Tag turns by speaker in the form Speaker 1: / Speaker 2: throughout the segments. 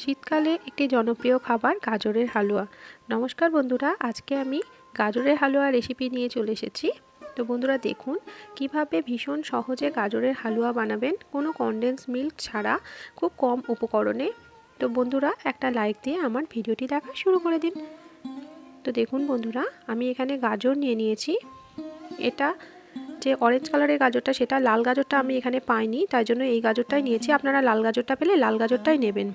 Speaker 1: শীতকালে একটি জনপ্রিয় খাবার গাজরের হালুয়া। নমস্কার বন্ধুরা, আজকে আমি গাজরের হালুয়া রেসিপি নিয়ে চলে এসেছি। তো বন্ধুরা, দেখুন কীভাবে ভীষণ সহজে গাজরের হালুয়া বানাবেন। কোনো কনডেন্স মিল্ক ছাড়া খুব কম উপকরণে। তো বন্ধুরা, একটা লাইক দিয়ে আমার ভিডিওটি দেখা শুরু করে দিন। তো দেখুন বন্ধুরা, আমি এখানে গাজর নিয়ে নিয়েছি। এটা যে অরেঞ্জ কালারের গাজরটা, সেটা লাল গাজরটা আমি এখানে পাইনি। তাই জন্য এই গাজরটাই নিয়েছি। আপনারা লাল গাজরটা পেলে লাল গাজরটাই নেবেন।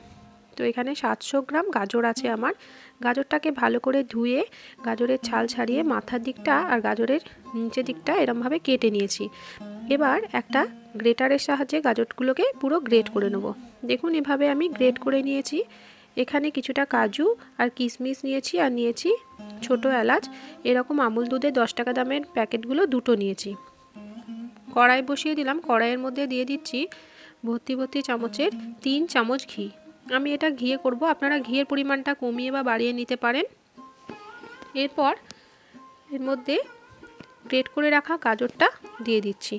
Speaker 1: তো এখানে সাতশো গ্রাম গাজর আছে আমার। গাজরটাকে ভালো করে ধুয়ে গাজরের ছাল ছাড়িয়ে মাথার দিকটা আর গাজরের নিচের দিকটা এরমভাবে কেটে নিয়েছি। এবার একটা গ্রেটারের সাহায্যে গাজরগুলোকে পুরো গ্রেট করে নেব। দেখুন, এভাবে আমি গ্রেট করে নিয়েছি। এখানে কিছুটা কাজু আর কিশমিশ নিয়েছি আর নিয়েছি ছোট এলাচ। এরকম আমুল দুধে দশ টাকা দামের প্যাকেটগুলো দুটো নিয়েছি। কড়াই বসিয়ে দিলাম। কড়াইয়ের মধ্যে দিয়ে দিচ্ছি ভর্তি ভর্তি চামচের তিন চামচ ঘি। আমি এটা ঘিয়ে করব। আপনারা ঘিয়ের পরিমাণটা কমিয়ে বা বাড়িয়ে নিতে পারেন। এরপর এর মধ্যে গ্রেট করে রাখা গাজরটা দিয়ে দিচ্ছি।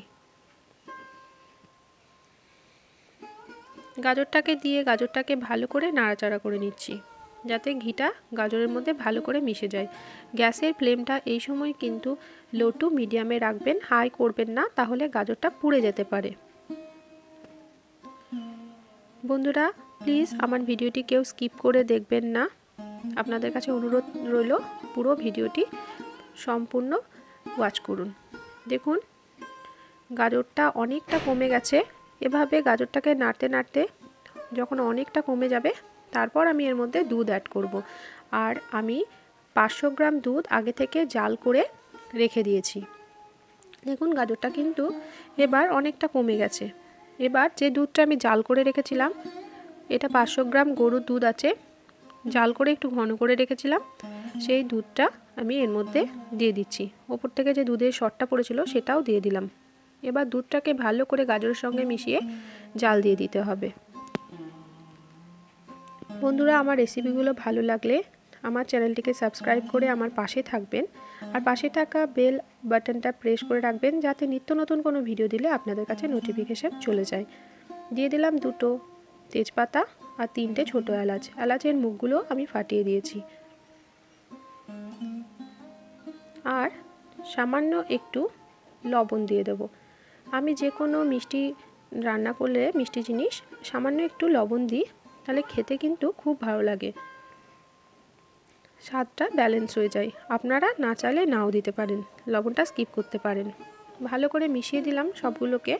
Speaker 1: গাজরটাকে দিয়ে গাজরটাকে ভালো করে নাড়াচাড়া করে নিচ্ছি, যাতে ঘিটা গাজরের মধ্যে ভালো করে মিশে যায়। গ্যাসের ফ্লেমটা এই সময় কিন্তু লো টু মিডিয়ামে রাখবেন, হাই করবেন না, তাহলে গাজরটা পুড়ে যেতে পারে। বন্ধুরা প্লিজ আমার ভিডিওটি কেউ স্কিপ করে দেখবেন না। আপনাদের কাছে অনুরোধ রইল পুরো ভিডিওটি সম্পূর্ণ ওয়াচ করুন। দেখুন, গাজরটা অনেকটা কমে গেছে। এভাবে গাজরটাকে নাড়তে নাড়তে যখন অনেকটা কমে যাবে, তারপর আমি এর মধ্যে দুধ অ্যাড করব। আর আমি পাঁচশো গ্রাম দুধ আগে থেকে জাল করে রেখে দিয়েছি। দেখুন, গাজরটা কিন্তু এবার অনেকটা কমে গেছে। এবার যে দুধটা আমি জাল করে রেখেছিলাম এটা পাঁচশো গ্রাম গরুর দুধ আছে। জাল করে একটু ঘন করে রেখেছিলাম। সেই দুধটা আমি এর মধ্যে দিয়ে দিচ্ছি। ওপর থেকে যে দুধের শটটা পড়েছিল সেটাও দিয়ে দিলাম। এবার দুধটাকে ভালো করে গাজরের সঙ্গে মিশিয়ে জাল দিয়ে দিতে হবে। বন্ধুরা, আমার রেসিপিগুলো ভালো লাগলে আমার চ্যানেলটিকে সাবস্ক্রাইব করে আমার পাশে থাকবেন। আর পাশে থাকা বেল বাটনটা প্রেস করে রাখবেন যাতে নিত্য নতুন কোনো ভিডিও দিলে আপনাদের কাছে নোটিফিকেশান চলে যায়। দিয়ে দিলাম দুটো তেজপাতা আর তিনটে ছোট এলাচ। এলাচের মুখগুলো আমি ফাটিয়ে দিয়েছি। আর সামান্য একটু লবণ দিয়ে দেব। আমি যে কোনো মিষ্টি রান্না করলে মিষ্টি জিনিস সামান্য একটু লবণ দিই, তাহলে খেতে কিন্তু খুব ভালো লাগে। স্বাদটা ব্যালেন্স হয়ে যায়। আপনারা না চাইলে নাও দিতে পারেন। লবণটা স্কিপ করতে পারেন। ভালো করে মিশিয়ে দিলাম সবগুলোকে।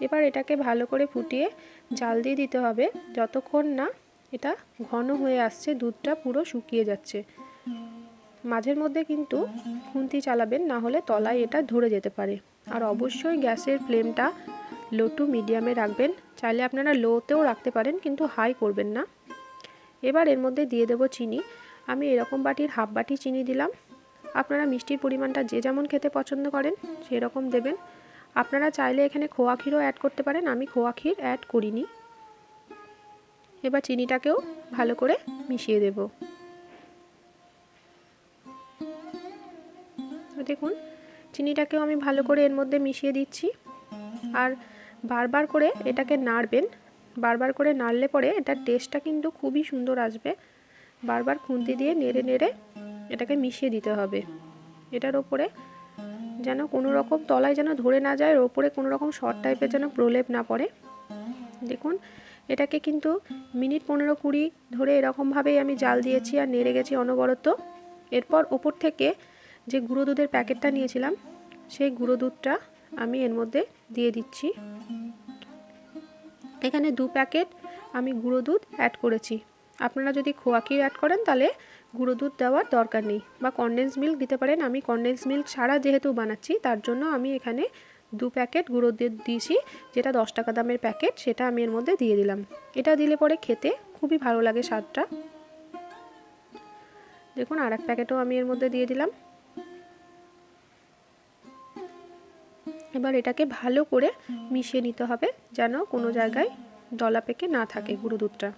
Speaker 1: এবার এটাকে ভালো করে ফুটিয়ে জাল দিয়ে দিতে হবে। যতক্ষণ না এটা ঘন হয়ে আসছে, দুধটা পুরো শুকিয়ে যাচ্ছে। মাঝের মধ্যে কিন্তু খুন্তি চালাবেন, না হলে তলায় এটা ধরে যেতে পারে। আর অবশ্যই গ্যাসের ফ্লেমটা লো টু মিডিয়ামে রাখবেন। চাইলে আপনারা লোতেও রাখতে পারেন, কিন্তু হাই করবেন না। এবার এর মধ্যে দিয়ে দেবো চিনি। আমি এরকম বাটির হাফ বাটি চিনি দিলাম। আপনারা মিষ্টির পরিমাণটা যে যেমন খেতে পছন্দ করেন, সেরকম দেবেন। আপনারা চাইলে এখানে খোয়া ক্ষীরও অ্যাড করতে পারেন, আমি খোয়া ক্ষীর অ্যাড করিনি। এবার চিনিটাকেও ভালো করে মিশিয়ে দেব। দেখুন, চিনিটাকেও আমি ভালো করে এর মধ্যে মিশিয়ে দিচ্ছি। আর বারবার করে এটাকে নাড়বেন, বারবার করে নাড়লে পরে এটার টেস্টটা কিন্তু খুবই সুন্দর আসবে। বারবার খুন্তি দিয়ে নেড়ে নেড়ে এটাকে মিশিয়ে দিতে হবে। এটার ওপরে যেন কোনো রকম তলায় যেন ধরে না যায়, ওর ওপরে কোনো রকম শর্ট টাইপের যেন প্রলেপ না পড়ে। দেখুন, এটাকে কিন্তু মিনিট পনেরো কুড়ি ধরে এরকমভাবেই আমি জাল দিয়েছি আর নেড়ে গেছি অনবরত। এরপর ওপর থেকে যে গুঁড়ো দুধের প্যাকেটটা নিয়েছিলাম, সেই গুঁড়ো দুধটা আমি এর মধ্যে দিয়ে দিচ্ছি। এখানে দু প্যাকেট আমি গুঁড়ো দুধ অ্যাড করেছি। আপনারা যদি খোয়া অ্যাড করেন, তাহলে গুঁড়ো দুধ দেওয়ার দরকার নেই। বা কনডেন্স মিল্ক দিতে পারেন। আমি কনডেন্স মিল্ক ছাড়া যেহেতু বানাচ্ছি, তার জন্য আমি এখানে দু প্যাকেট গুঁড়ো দুধ দিয়েছি, যেটা দশ টাকা দামের প্যাকেট, সেটা আমি এর মধ্যে দিয়ে দিলাম। এটা দিলে পরে খেতে খুবই ভালো লাগে স্বাদটা। দেখুন আর এক প্যাকেটও আমি এর মধ্যে দিয়ে দিলাম। এবার এটাকে ভালো করে মিশিয়ে নিতে হবে, যেন কোনো জায়গায় দলা পেকে না থাকে গুঁড়ো দুধটা।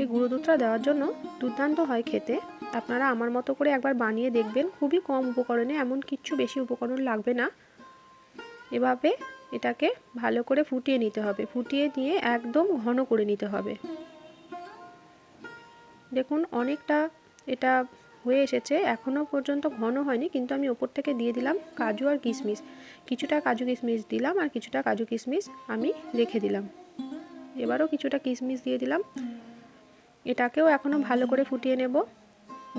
Speaker 1: এই গুঁড়ো দুধটা দেওয়ার জন্য দুর্দান্ত হয় খেতে। আপনারা আমার মতো করে একবার বানিয়ে দেখবেন, খুবই কম উপকরণে, এমন কিচ্ছু বেশি উপকরণ লাগবে না। এভাবে এটাকে ভালো করে ফুটিয়ে নিতে হবে। ফুটিয়ে নিয়ে একদম ঘন করে নিতে হবে। দেখুন, অনেকটা এটা হয়ে এসেছে। এখনও পর্যন্ত ঘন হয়নি, কিন্তু আমি ওপর থেকে দিয়ে দিলাম কাজু আর কিশমিশ। কিছুটা কাজু কিশমিশ দিলাম আর কিছুটা কাজু কিশমিশ আমি রেখে দিলাম। এবারও কিছুটা কিশমিশ দিয়ে দিলাম। এটাকেও এখনও ভালো করে ফুটিয়ে নেব।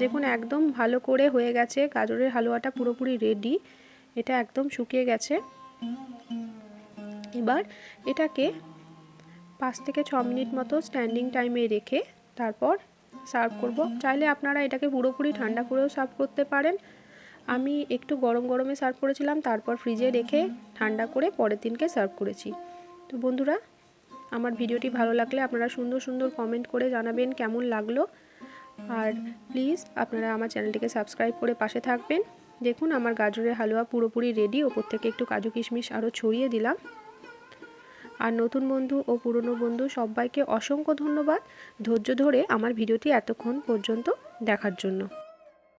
Speaker 1: দেখুন, একদম ভালো করে হয়ে গেছে। গাজরের হালুয়াটা পুরোপুরি রেডি এটা একদম শুকিয়ে গেছে। এবার এটাকে পাঁচ থেকে ছ মিনিট মতো স্ট্যান্ডিং টাইমে রেখে তারপর সার্ভ করব। চাইলে আপনারা এটাকে পুরোপুরি ঠান্ডা করেও সার্ভ করতে পারেন। আমি একটু গরম গরমে সার্ভ করেছিলাম, তারপর ফ্রিজে রেখে ঠান্ডা করে পরের দিনকে সার্ভ করেছি। তো বন্ধুরা আমার ভিডিওটি ভালো লাগলে আপনারা সুন্দর সুন্দর কমেন্ট করে জানাবেন কেমন লাগল। আর প্লিজ আপনারা আমার চ্যানেলটিকে সাবস্ক্রাইব করে পাশে থাকবেন। দেখুন আমার গাজরের হালুয়া পুরোপুরি রেডি ওপর থেকে একটু কাজু কিশমিশ আরও ছড়িয়ে দিলাম। আর নতুন বন্ধু ও পুরনো বন্ধু সবাইকে অসংখ্য ধন্যবাদ ধৈর্য ধরে আমার ভিডিওটি এতক্ষণ পর্যন্ত দেখার জন্য।